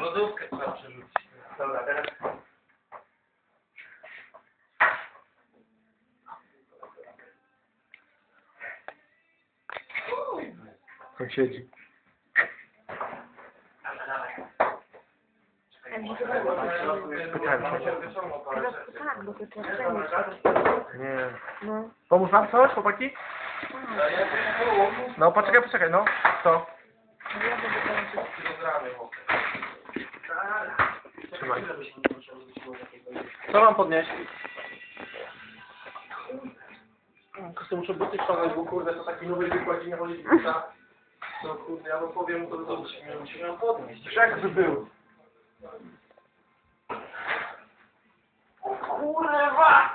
lodówkę trzeba przerzucić. Dobra, teraz... On siedzi. Dobra, dawaj. Teraz tak, bo to trzeba. Nie. No. Pomóż wam coś, chłopaki? No, poczekaj, poczekaj, no. Co? No ja będę Trzymaj. Co mam podnieść? To muszę buty ściągnąć, bo kurde, to taki nowy wykład nie chodzi buta. No kurde, ja wam powiem, to to musimy, musimy ją podnieść. Jakby był. Kurwa!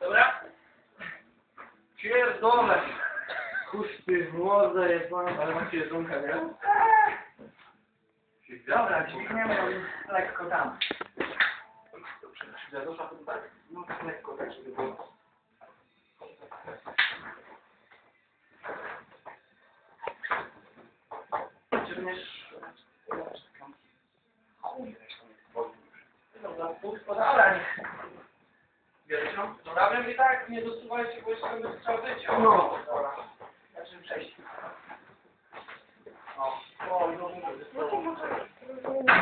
Dobra? Pierdolę! Kusty, młoda jebana. Ale macie jedzonka, nie? Dobra, dźwigniemy lekko tam. Ja doszła to tak, no lekko, tak żeby było. Dobra, pójdź podalaj. Bierzesz ją? Dobra, wiem i tak nie dosuwajcie, bo jeszcze będę chciał być. No. Dobra. よろしくお願いします。